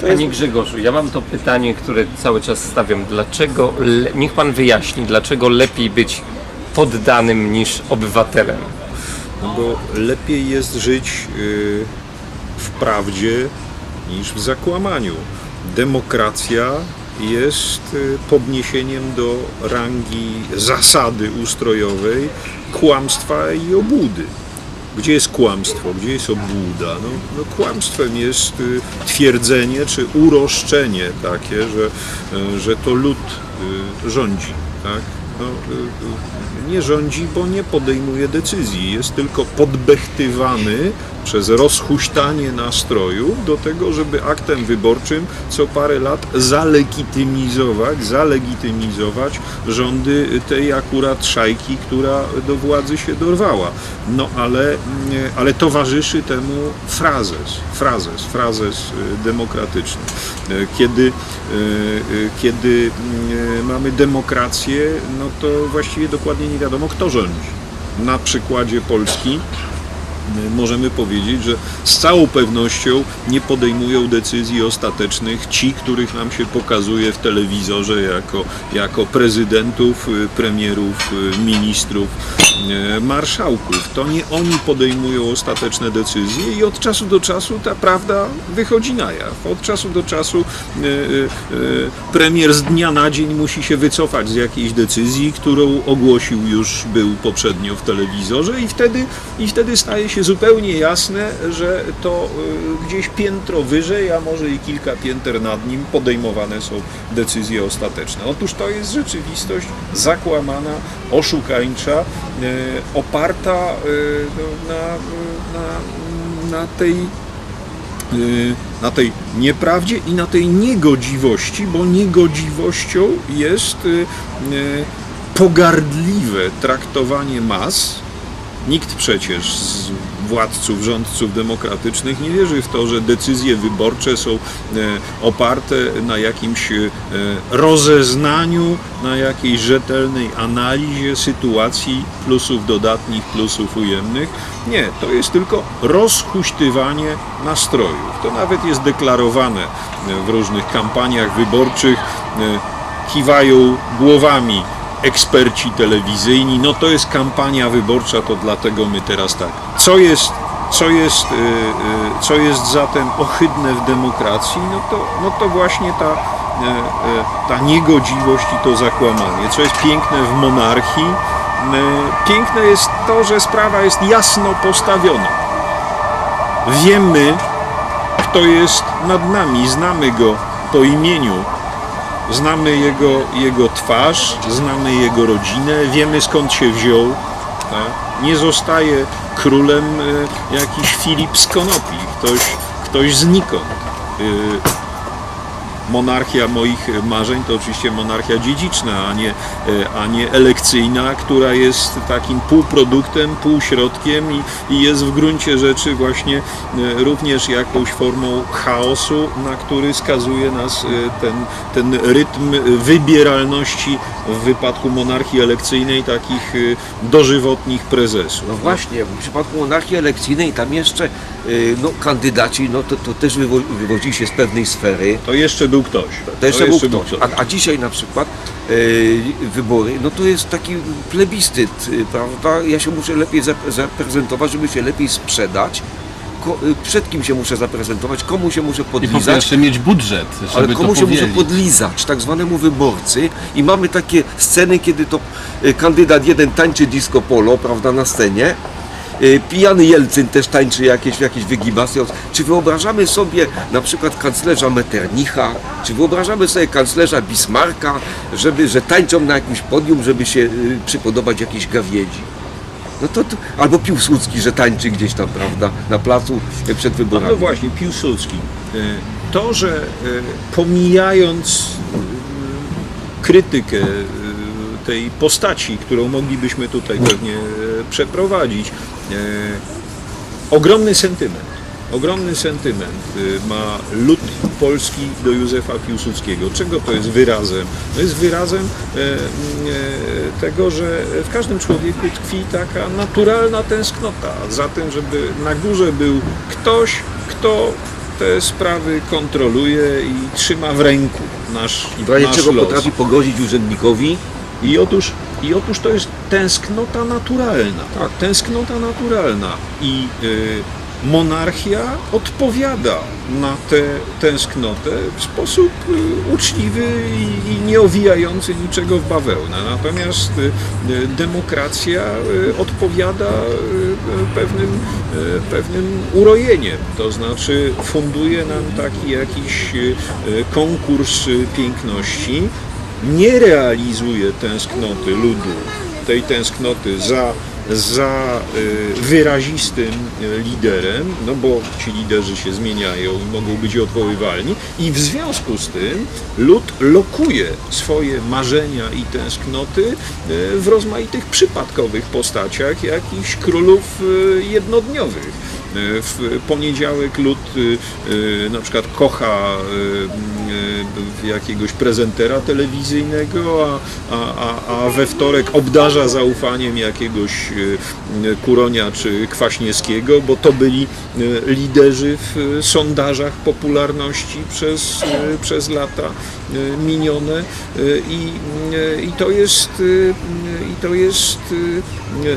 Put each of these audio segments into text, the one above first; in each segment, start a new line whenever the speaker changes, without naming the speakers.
Panie Grzegorzu, ja mam to pytanie, które cały czas stawiam. Dlaczego, le... niech Pan wyjaśni, dlaczego lepiej być poddanym niż obywatelem?
bo lepiej jest żyć y, w prawdzie niż w zakłamaniu. Demokracja jest y, podniesieniem do rangi zasady ustrojowej kłamstwa i obłudy. Gdzie jest kłamstwo, gdzie jest obłuda? No, no kłamstwem jest y, twierdzenie czy uroszczenie takie, że, y, że to lud y, rządzi. Tak? No, nie rządzi, bo nie podejmuje decyzji. Jest tylko podbechtywany przez rozhuśtanie nastrojów do tego, żeby aktem wyborczym co parę lat zalegitymizować, zalegitymizować rządy tej akurat szajki, która do władzy się dorwała. No ale, mm, ale towarzyszy temu frazes, frazes, frazes y, demokratyczny. Y, Kiedy, y, kiedy mamy demokrację, no to właściwie dokładnie nie wiadomo, kto rządzi. Na przykładzie Polski możemy powiedzieć, że z całą pewnością nie podejmują decyzji ostatecznych ci, których nam się pokazuje w telewizorze jako, jako prezydentów, y, premierów, y, ministrów, y, marszałków. To nie oni podejmują ostateczne decyzje i od czasu do czasu ta prawda wychodzi na jaw. Od czasu do czasu premier z dnia na dzień musi się wycofać z jakiejś decyzji, którą ogłosił już był poprzednio w telewizorze i wtedy, i wtedy staje się zupełnie jasne, że to y, gdzieś piętro wyżej, a może i kilka pięter nad nim podejmowane są decyzje ostateczne. Otóż to jest rzeczywistość zakłamana, oszukańcza, y, oparta y, no, na, na, na tej na tej nieprawdzie i na tej niegodziwości, bo niegodziwością jest pogardliwe traktowanie mas. Nikt przecież z władców, rządców demokratycznych nie wierzy w to, że decyzje wyborcze są e, oparte na jakimś e, rozeznaniu, na jakiejś rzetelnej analizie sytuacji plusów dodatnich, plusów ujemnych. Nie, to jest tylko rozhuśtywanie nastrojów. To nawet jest deklarowane e, w różnych kampaniach wyborczych. Kiwają głowami eksperci telewizyjni, no to jest kampania wyborcza, to dlatego my teraz tak. Co jest, co jest, y, y, co jest zatem ohydne w demokracji, no to, no to właśnie ta, y, ta niegodziwość i to zakłamanie. Co jest piękne w monarchii, piękne jest to, że sprawa jest jasno postawiona. Wiemy, kto jest nad nami, znamy go po imieniu, Znamy jego, jego twarz, znamy jego rodzinę, wiemy skąd się wziął. Tak? Nie zostaje królem e, jakiś Filip z Konopi, ktoś, ktoś znikąd. Monarchia moich marzeń to oczywiście monarchia dziedziczna, a nie, e, a nie elekcyjna, która jest takim półproduktem, półśrodkiem i, i jest w gruncie rzeczy właśnie e, również jakąś formą chaosu, na który skazuje nas e, ten, ten rytm wybieralności w wypadku monarchii elekcyjnej takich dożywotnich prezesów.
No właśnie, w przypadku monarchii elekcyjnej tam jeszcze no, kandydaci, no to, to też wywo- wywodzili się z pewnej sfery.
To jeszcze był ktoś.
To jeszcze był ktoś. A, a dzisiaj na przykład y, wybory, no to jest taki plebiscyt, y, prawda? Ja się muszę lepiej zap- zaprezentować, żeby się lepiej sprzedać. Ko, y, przed kim się muszę zaprezentować, komu się muszę
I po
podlizać.
pierwsze mieć budżet, żeby
Ale
to
komu się muszę podlizać, tak zwanemu wyborcy i mamy takie sceny, kiedy to y, kandydat jeden tańczy disco polo, prawda, na scenie, pijany Jelcyn też tańczy jakieś, jakieś wygibasy. Czy wyobrażamy sobie na przykład kanclerza Metternicha, czy wyobrażamy sobie kanclerza Bismarcka, żeby, że tańczą na jakimś podium, żeby się y, przypodobać jakiejś gawiedzi? No to, to, albo Piłsudski, że tańczy gdzieś tam, prawda, na placu y, przed wyborami.
no właśnie, Piłsudski. To, że pomijając krytykę tej postaci, którą moglibyśmy tutaj pewnie przeprowadzić, e, ogromny sentyment. Ogromny sentyment e, ma lud polski do Józefa Piłsudskiego. Czego to jest wyrazem? To jest wyrazem e, tego, że w każdym człowieku tkwi taka naturalna tęsknota za tym, żeby na górze był ktoś, kto te sprawy kontroluje i trzyma w ręku nasz,
I w razie
nasz
czego
los.
potrafi pogrozić urzędnikowi,
I otóż, I otóż to jest tęsknota naturalna. Tak, tęsknota naturalna. I y, monarchia odpowiada na tę tęsknotę w sposób y, uczciwy i, i nie owijający niczego w bawełnę. Natomiast y, y, demokracja y, odpowiada y, y, pewnym, y, pewnym urojeniem. To znaczy funduje nam taki jakiś y, y, konkurs piękności, nie realizuje tęsknoty ludu, tej tęsknoty za, za y, wyrazistym y, liderem, no bo ci liderzy się zmieniają i mogą być odwoływalni i w związku z tym lud lokuje swoje marzenia i tęsknoty y, w rozmaitych przypadkowych postaciach jakichś królów jednodniowych. W poniedziałek lud na przykład kocha y, jakiegoś prezentera telewizyjnego, a, a, a, we wtorek obdarza zaufaniem jakiegoś y, Kuronia czy Kwaśniewskiego, bo to byli y, liderzy w sondażach popularności przez, przez lata minione i, i to jest, i to jest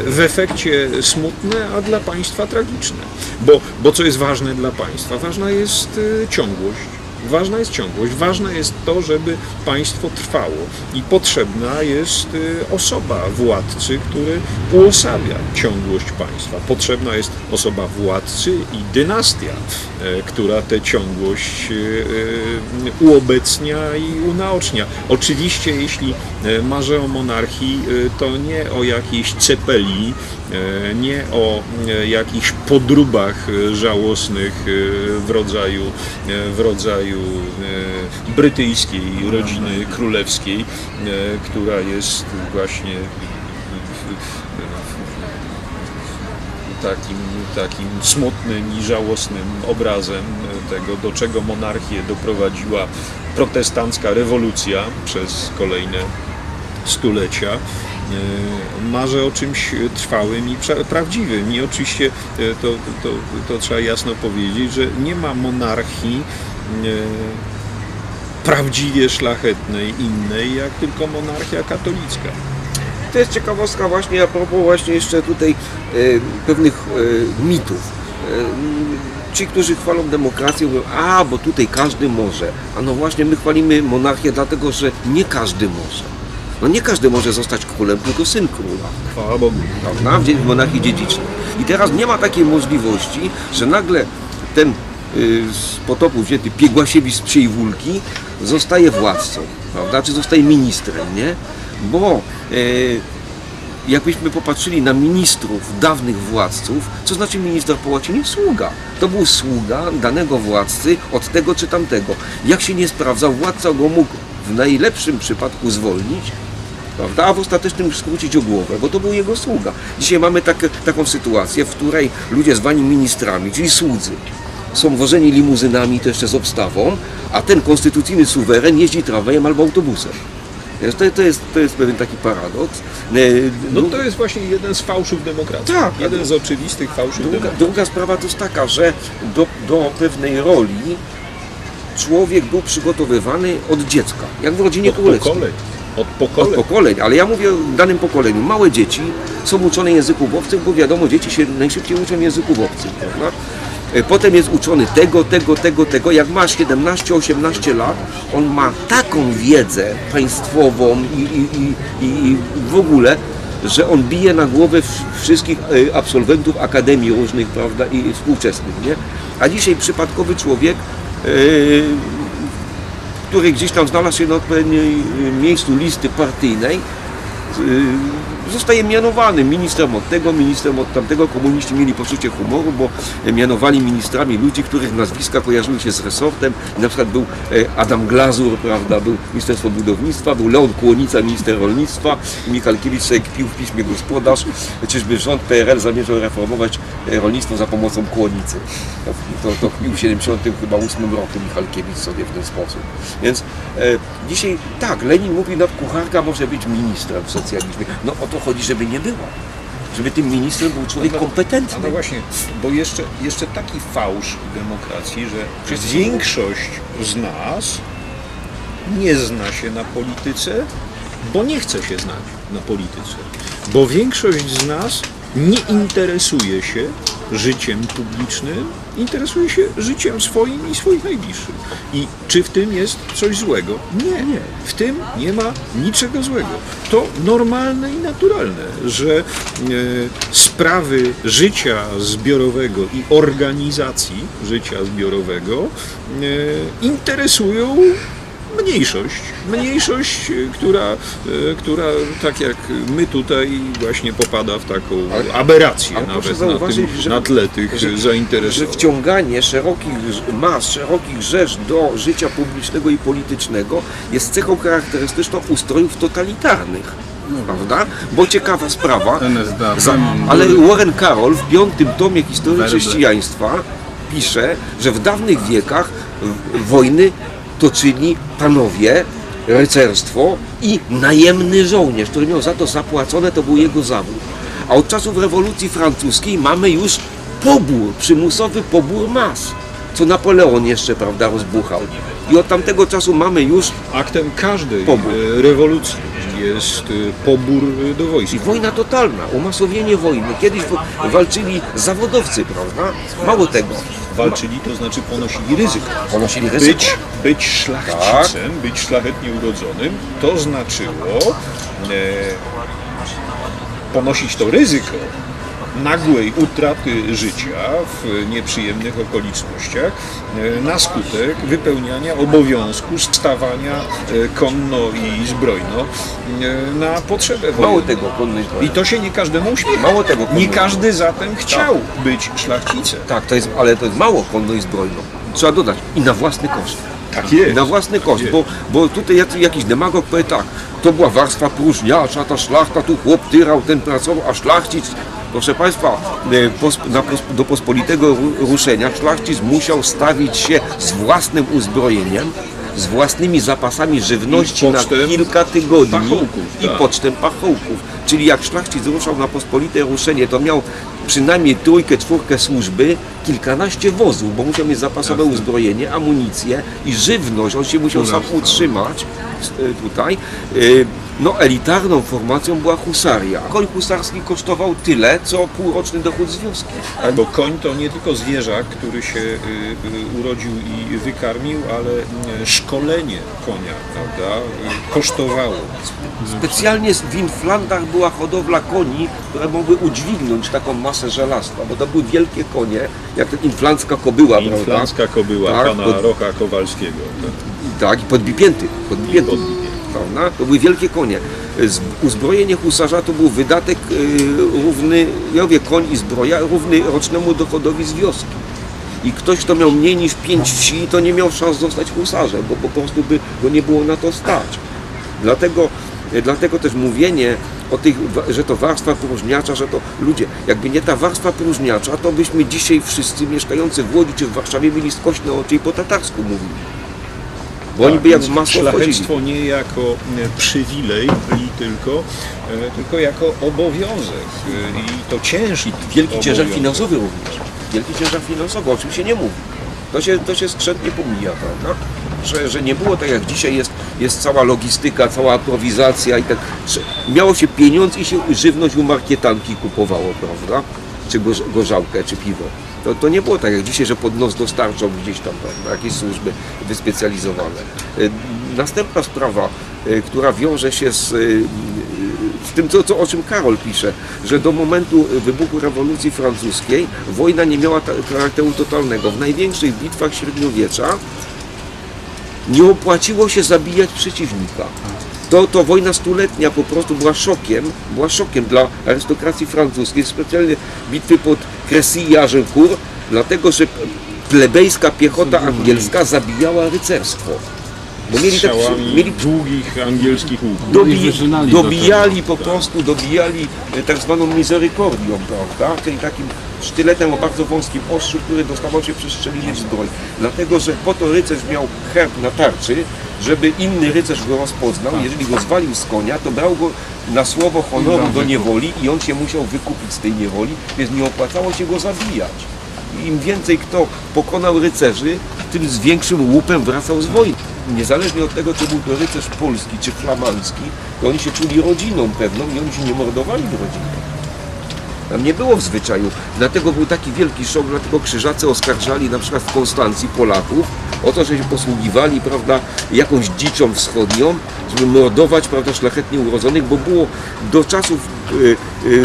w efekcie smutne, a dla państwa tragiczne. Bo, bo co jest ważne dla państwa? Ważna jest ciągłość. Ważna jest ciągłość, ważne jest to, żeby państwo trwało i potrzebna jest y, osoba władcy, który uosabia ciągłość państwa. Potrzebna jest osoba władcy i dynastia, która tę ciągłość y, y, uobecnia i unaocznia. Oczywiście, jeśli e, marzę o monarchii, to nie o jakiejś cepeli, e, nie o e, jakichś podróbach e, żałosnych e, w rodzaju, e, w rodzaju e, brytyjskiej rodziny królewskiej, e, która jest właśnie takim, takim smutnym i żałosnym obrazem tego, do czego monarchię doprowadziła protestancka rewolucja przez kolejne stulecia. E, Marzę o czymś trwałym i pra- prawdziwym. I oczywiście e, to, to, to trzeba jasno powiedzieć, że nie ma monarchii e, prawdziwie szlachetnej, innej, jak tylko monarchia katolicka.
To jest ciekawostka właśnie a propos właśnie jeszcze tutaj e, pewnych e, mitów. E, ci, którzy chwalą demokrację mówią, a bo tutaj każdy może. A no właśnie my chwalimy monarchię dlatego, że nie każdy może. No nie każdy może zostać królem, tylko syn króla.
Chwała Bogu.
prawda, w monarchii dziedzicznej. I teraz nie ma takiej możliwości, że nagle ten y, z potopu wzięty Piegłasiewicz z psiej zostaje władcą, prawda, czy zostaje ministrem, nie? Bo y, jakbyśmy popatrzyli na ministrów, dawnych władców, co znaczy minister po łacinie? Sługa. To był sługa danego władcy od tego czy tamtego. Jak się nie sprawdzał, władca go mógł w najlepszym przypadku zwolnić, prawda? a w ostatecznym skrócić o głowę, bo to był jego sługa. Dzisiaj mamy tak, taką sytuację, w której ludzie zwani ministrami, czyli słudzy, są wożeni limuzynami, to jeszcze z obstawą, a ten konstytucyjny suweren jeździ tramwajem albo autobusem. Więc To, to, jest, to jest pewien taki paradoks. E,
No to jest właśnie jeden z fałszów demokracji.
Tak.
Jeden z oczywistych fałszów
Druga,
demokracji.
druga sprawa to jest taka, że do, do pewnej roli człowiek był przygotowywany od dziecka, jak w rodzinie
Od
królewskiej.
pokoleń. Od
Od
pokoleń.
pokoleń, ale ja mówię o danym pokoleniu. Małe dzieci są uczone języków obcych, bo wiadomo, dzieci się najszybciej uczą języków obcych, prawda? E, Potem jest uczony tego, tego, tego, tego. Jak ma 17-18 lat, on ma taką wiedzę państwową i, i, i, i, w ogóle, że on bije na głowę wszystkich e, absolwentów akademii różnych, prawda, i współczesnych, nie? A dzisiaj przypadkowy człowiek e, który gdzieś tam znalazł się na odpowiednim y, miejscu listy partyjnej, y, zostaje mianowany ministrem od tego, ministrem od tamtego. Komuniści mieli poczucie humoru, bo mianowali ministrami ludzi, których nazwiska kojarzyły się z resortem. Na przykład był e, Adam Glazur, prawda, był Ministerstwo Budownictwa, był Leon Kłonica, minister rolnictwa, i Michalkiewicz sobie kpił w piśmie gospodarz, czyżby rząd PRL zamierzał reformować e, rolnictwo za pomocą kłonicy. To, to w 78 roku Michalkiewicz sobie w ten sposób. Więc e, dzisiaj tak, Lenin mówi, no kucharka może być ministrem w socjalizmie. No o to chodzi, żeby nie było. żeby tym ministrem był człowiek
No,
kompetentny.
No właśnie, bo jeszcze, jeszcze taki fałsz demokracji, że
Wszyscy-
większość z nas nie zna się na polityce, bo nie chce się znać na polityce. Bo większość z nas nie interesuje się życiem publicznym, interesuje się życiem swoim i swoich najbliższych. I czy w tym jest coś złego? Nie, nie. W tym nie ma niczego złego. To normalne i naturalne, że e, sprawy życia zbiorowego i organizacji życia zbiorowego e, interesują mniejszość. Mniejszość, e, która, e, która tak jak my tutaj właśnie popada w taką aberrację
ale
nawet na, tym,
że-
na tle tych
że-
zainteresowań.
że wciąganie szerokich mas, szerokich rzesz do życia publicznego i politycznego jest cechą charakterystyczną ustrojów totalitarnych. Prawda? Bo ciekawa sprawa, za, ale Warren Carroll w piątym tomie historii chrześcijaństwa pisze, że w dawnych wiekach wojny toczyli panowie, rycerstwo i najemny żołnierz, który miał za to zapłacone, to był jego zawód. A od czasów rewolucji francuskiej mamy już pobór, przymusowy pobór mas, co Napoleon jeszcze, prawda, rozbuchał. I od tamtego czasu mamy już
Aktem każdej
Pobór.
e, rewolucji jest e, pobór e, do wojska.
i wojna totalna, umasowienie wojny. Kiedyś walczyli zawodowcy, prawda? Mało tego,
Walczyli, to znaczy ponosili ryzyko.
ponosili ryzyko.
Być, być szlachcicem, być szlachetnie urodzonym, to znaczyło e, ponosić to ryzyko nagłej utraty życia w nieprzyjemnych okolicznościach e, na skutek wypełniania obowiązku stawania e, konno i zbrojno e, na potrzebę
Mało
wojenną.
tego, konność
I to się nie każdemu uśmiecha.
Mało tego,
Nie
konność-
każdy zatem chciał być szlachcicem.
Tak, to jest, ale to jest mało konno i zbrojną. Trzeba dodać. I na własny koszt.
Tak jest.
Na własny koszt,
Jest.
bo, bo tutaj jakiś, jakiś demagog powie tak, to była warstwa próżniacza, ta szlachta, tu chłop tyrał, ten pracował, a szlachcic, proszę Państwa, e, do pospolitego ru- ruszenia szlachcic musiał stawić się z własnym uzbrojeniem, z własnymi zapasami żywności na kilka tygodni
pachołków,
i
tak.
pocztem pachołków. Czyli jak szlachcic ruszał na pospolite ruszenie, to miał przynajmniej trójkę, czwórkę służby, kilkanaście wozów, bo musiał mieć zapasowe uzbrojenie, amunicję i żywność. On się musiał sam utrzymać tutaj. E, No, elitarną formacją była husaria. Koń husarski kosztował tyle, co półroczny dochód z wioski.
Bo koń to nie tylko zwierzak, który się y, urodził i wykarmił, ale szkolenie konia, prawda, kosztowało.
Specjalnie w Inflandach była hodowla koni, które mogły udźwignąć taką masę żelastwa, bo to były wielkie konie, jak ta inflandzka kobyła?
Inflancka kobyła
Tak,
pana Rocha Kowalskiego. Tak.
Tak, i podbipięty, podbipięty,
I podbipięty.
prawda? To były wielkie konie. Uzbrojenie husarza to był wydatek y, równy, ja mówię, koń i zbroja, równy rocznemu dochodowi z wioski. I ktoś, kto miał mniej niż pięć wsi, to nie miał szans zostać husarzem, bo po prostu by go nie było na to stać. Dlatego, y, dlatego też mówienie o tych, że to warstwa próżniacza, że to ludzie, jakby nie ta warstwa próżniacza, to byśmy dzisiaj wszyscy mieszkający w Łodzi czy w Warszawie mieli skośne oczy i po tatarsku mówili. Bo oni by jak w masło wchodzili.
Szlachectwo nie jako e, przywilej i tylko, e, tylko jako obowiązek. e, I to ciężki
Wielki ciężar
obowiązek.
finansowy również. Wielki ciężar finansowy, o czym się nie mówi. To się, to się skrzętnie pomija, prawda? Że, że nie było tak jak dzisiaj jest, jest cała logistyka, cała aprowizacja i tak. Miało się pieniądz i się żywność u markietanki kupowało, prawda? Czy gorz- gorzałkę, czy piwo. To, to nie było tak jak dzisiaj, że pod nos dostarczą gdzieś tam prawda? jakieś służby wyspecjalizowane. Y, Następna sprawa, y, która wiąże się z y, tym, co, co, o czym Karol pisze, że do momentu wybuchu rewolucji francuskiej wojna nie miała charakteru totalnego. W największych bitwach średniowiecza nie opłaciło się zabijać przeciwnika. To, to wojna stuletnia po prostu była szokiem, była szokiem dla arystokracji francuskiej, specjalnie bitwy pod Crécy i Agincourt, dlatego że plebejska piechota angielska zabijała rycerstwo. Bo mieli, tak, mieli
długich angielskich łuków.
No
dobi, dobijali po prostu, dobijali e, tak zwaną miserykordią, prawda? Czyli takim sztyletem o bardzo wąskim ostrzu, który dostawał się przez szczelinę w zbroj. Dlatego, że po to rycerz miał herb na tarczy, żeby inny rycerz go rozpoznał. Jeżeli go zwalił z konia, to brał go na słowo honoru do niewoli i on się musiał wykupić z tej niewoli, więc nie opłacało się go zabijać. Im więcej kto pokonał rycerzy, tym z większym łupem wracał z wojny. Niezależnie od tego, czy był to rycerz polski czy flamandzki, to oni się czuli rodziną pewną i oni się nie mordowali w rodzinie. Tam nie było w zwyczaju. Dlatego był taki wielki szok, dlatego krzyżacy oskarżali na przykład w Konstancji Polaków o to, że się posługiwali prawda, jakąś dziczą wschodnią, żeby mordować prawda, szlachetnie urodzonych, bo było do czasów y, y,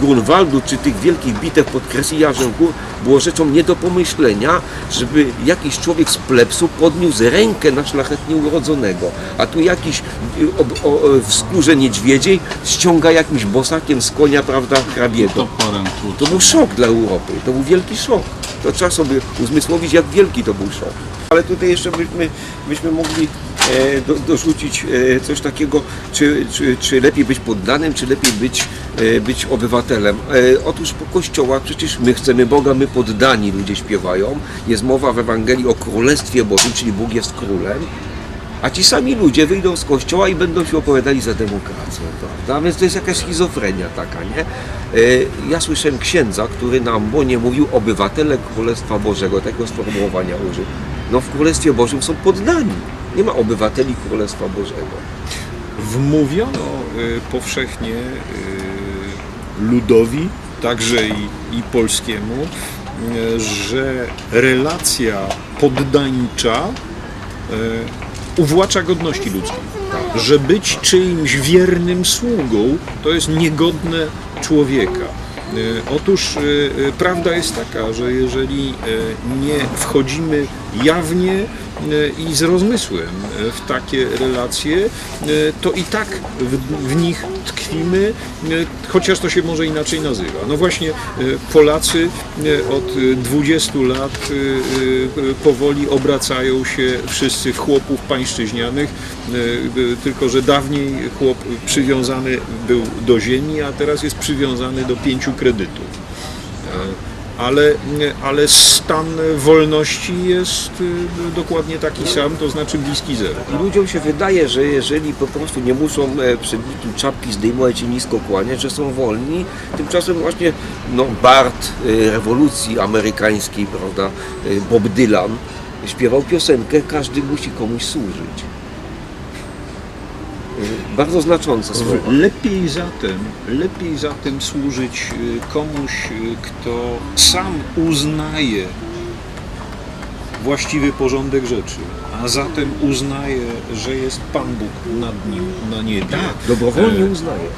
Grunwaldu czy tych wielkich bitew pod Kresjarzem Gór było rzeczą nie do pomyślenia, żeby jakiś człowiek z plebsu podniósł rękę na szlachetnie urodzonego, a tu jakiś y, o, o, w skórze niedźwiedziej ściąga jakimś bosakiem z konia, prawda, hrabiego. To był szok dla Europy, to był wielki szok. To trzeba sobie uzmysłowić, jak wielki to był szok. Ale tutaj jeszcze byśmy, byśmy mogli e, do, dorzucić e, coś takiego, czy, czy, czy lepiej być poddanym, czy lepiej być, e, być obywatelem. E, otóż po kościołach przecież my chcemy Boga, my poddani ludzie śpiewają. Jest mowa w Ewangelii o Królestwie Bożym, czyli Bóg jest królem. A ci sami ludzie wyjdą z kościoła i będą się opowiadali za demokrację, prawda? Więc to jest jakaś schizofrenia taka, nie? E, Ja słyszałem księdza, który na ambonie mówił obywatele Królestwa Bożego, takiego sformułowania użył. No w Królestwie Bożym są poddani. Nie ma obywateli Królestwa Bożego.
Wmówiono y, powszechnie y, ludowi, także i, i polskiemu, y, że relacja poddanicza y, uwłacza godności ludzkiej. Że być czyimś wiernym sługą to jest niegodne człowieka. Y, Otóż y, y, prawda jest taka, że jeżeli nie wchodzimy jawnie y, i z rozmysłem y, w takie relacje, y, to i tak w, w nich tkwimy, chociaż to się może inaczej nazywa. No właśnie Polacy od y, 20 lat powoli obracają się wszyscy w chłopów pańszczyźnianych, tylko że dawniej chłop przywiązany był do ziemi, a teraz jest przywiązany do pięciu kredytów. Ale, ale stan wolności jest y, dokładnie taki sam, to znaczy bliski zero.
I ludziom się wydaje, że jeżeli po prostu nie muszą e, przed nikim czapki zdejmować i nisko kłaniać, że są wolni. Tymczasem właśnie no, Bart e, rewolucji amerykańskiej, prawda, e, Bob Dylan śpiewał piosenkę Każdy musi komuś służyć. E, Bardzo znaczące słowa.
Lepiej zatem, lepiej zatem służyć y, komuś, y, kto sam uznaje właściwy porządek rzeczy, a zatem uznaje, że jest Pan Bóg nad nim na niebie.
Dobrowolnie
E,
uznaje.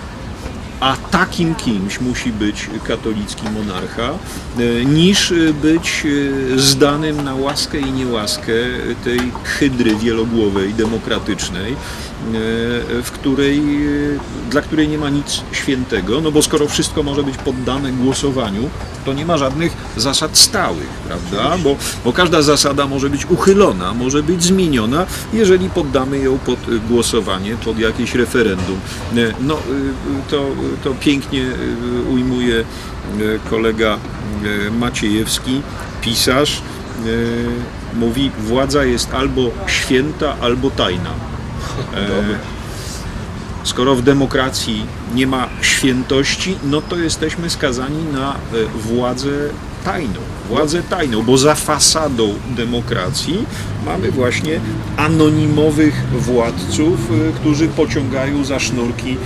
A takim kimś musi być katolicki monarcha, e, niż e, być e, zdanym na łaskę i niełaskę tej hydry wielogłowej, demokratycznej, w której, dla której nie ma nic świętego, no bo skoro wszystko może być poddane głosowaniu, to nie ma żadnych zasad stałych, prawda? Bo, bo każda zasada może być uchylona, może być zmieniona, jeżeli poddamy ją pod głosowanie, pod jakieś referendum. No, to, to pięknie e, ujmuje e, kolega e, Maciejewski, pisarz, mówi, władza jest albo święta, albo tajna. Skoro w demokracji nie ma świętości, no to jesteśmy skazani na władzę tajną. Władzę tajną, bo za fasadą demokracji mamy właśnie anonimowych władców, którzy pociągają za sznurki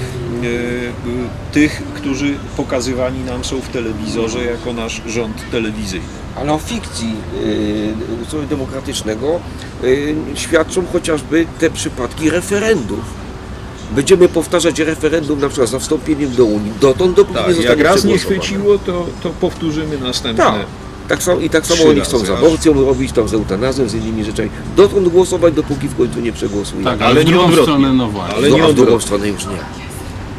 tych, którzy pokazywani nam są w telewizorze jako nasz rząd telewizyjny.
Ale o fikcji yy, ustroju demokratycznego yy, świadczą chociażby te przypadki referendów. Będziemy powtarzać referendum na przykład za wstąpieniem do Unii. Dotąd dopóki nie
Tak,
zostanie
jak raz nie chwyciło, to, to powtórzymy następne.
Tak. Tak samo, I tak samo oni chcą z
aż.
aborcją robić, tam z eutanazją, z innymi rzeczami. Dotąd głosować, dopóki w końcu nie przegłosujemy.
Tak,
ale
ale w
nie
drugą
odwrotnie.
stronę, no właśnie.
Ale
no,
nie
a w drugą stronę już nie.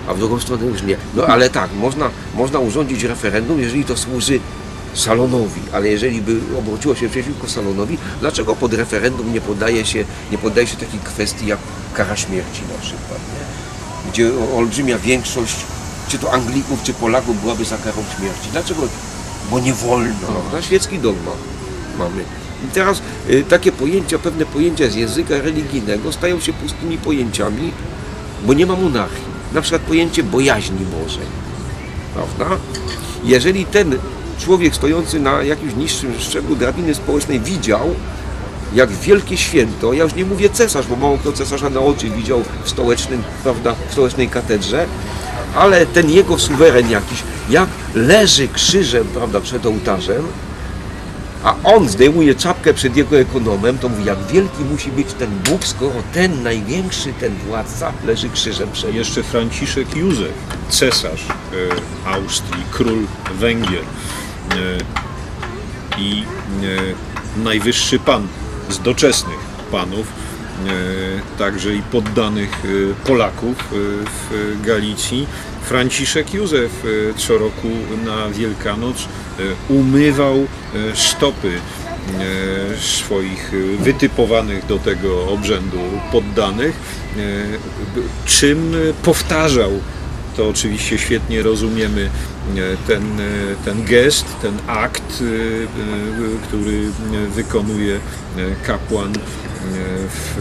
A w drugą stronę już nie. No ale tak, można, można urządzić referendum, jeżeli to służy Salonowi, ale jeżeli by obróciło się przeciwko Salonowi, dlaczego pod referendum nie podaje się, nie podaje się takiej kwestii jak kara śmierci na przykład, nie? gdzie olbrzymia większość, czy to Anglików, czy Polaków byłaby za karą śmierci. Dlaczego? Bo nie wolno, prawda? Świecki dogmat mamy. I teraz y, takie pojęcia, pewne pojęcia z języka religijnego stają się pustymi pojęciami, bo nie ma monarchii. Na przykład pojęcie bojaźni Bożej. Prawda? Jeżeli ten człowiek stojący na jakimś niższym szczeblu drabiny społecznej widział, jak wielkie święto, ja już nie mówię cesarz, bo mało kto cesarza na oczy widział w stołecznym, prawda, w stołecznej katedrze, ale ten jego suweren jakiś, jak leży krzyżem, prawda, przed ołtarzem, a on zdejmuje czapkę przed jego ekonomem, to mówi, jak wielki musi być ten Bóg, skoro ten największy, ten władca leży krzyżem przed.
Jeszcze Franciszek Józef, cesarz e, Austrii, król Węgier e, i e, najwyższy pan z doczesnych panów, e, także i poddanych e, Polaków e, w Galicji. Franciszek Józef e, co roku na Wielkanoc umywał e, stopy e, swoich e, wytypowanych do tego obrzędu poddanych, e, czym e, powtarzał to oczywiście świetnie rozumiemy e, ten, e, ten gest, ten akt, e, e, który e, wykonuje e, kapłan e, w,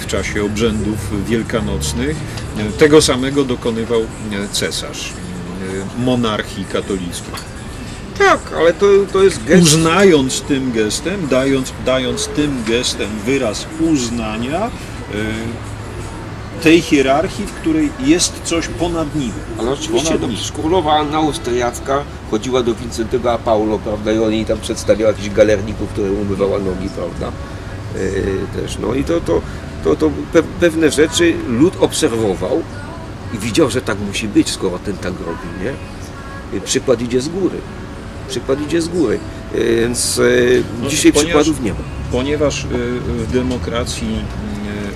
w czasie obrzędów wielkanocnych. E, Tego samego dokonywał e, cesarz e, monarchii katolickiej.
Tak, ale to, to jest gest.
Uznając tym gestem, dając, dając tym gestem wyraz uznania e, tej hierarchii, w której jest coś ponad nim.
Ale oczywiście,
Ponad nim.
królowa Anna Austriacka chodziła do Wincentego a Paulo, prawda, i on jej tam przedstawiał jakichś galerników, które umywała nogi, prawda, yy, też, no i to, to, to, to pe pewne rzeczy lud obserwował i widział, że tak musi być, skoro ten tak robi, nie? Yy, Przykład idzie z góry. Przykład idzie z góry. Yy, Więc yy,
No,
dzisiaj
ponieważ-
przykładów nie ma.
Ponieważ y, w demokracji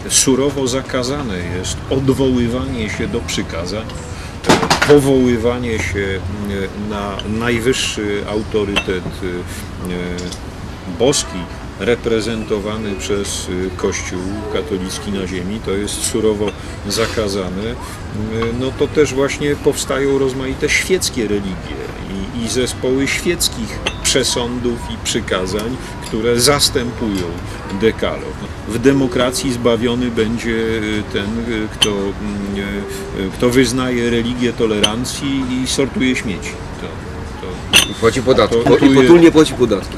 y, surowo zakazane jest odwoływanie się do przykazań, y, powoływanie się y, na najwyższy autorytet y, y, boski reprezentowany przez y, Kościół katolicki na ziemi, to jest surowo zakazane, y, no to też właśnie powstają rozmaite świeckie religie i, i zespoły świeckich przesądów i przykazań, które zastępują dekalog. W demokracji zbawiony będzie y, ten, kto, mm, kto wyznaje religię tolerancji i sortuje śmieci. To, to,
I płaci podatki.
To-
I potulnie płaci podatki.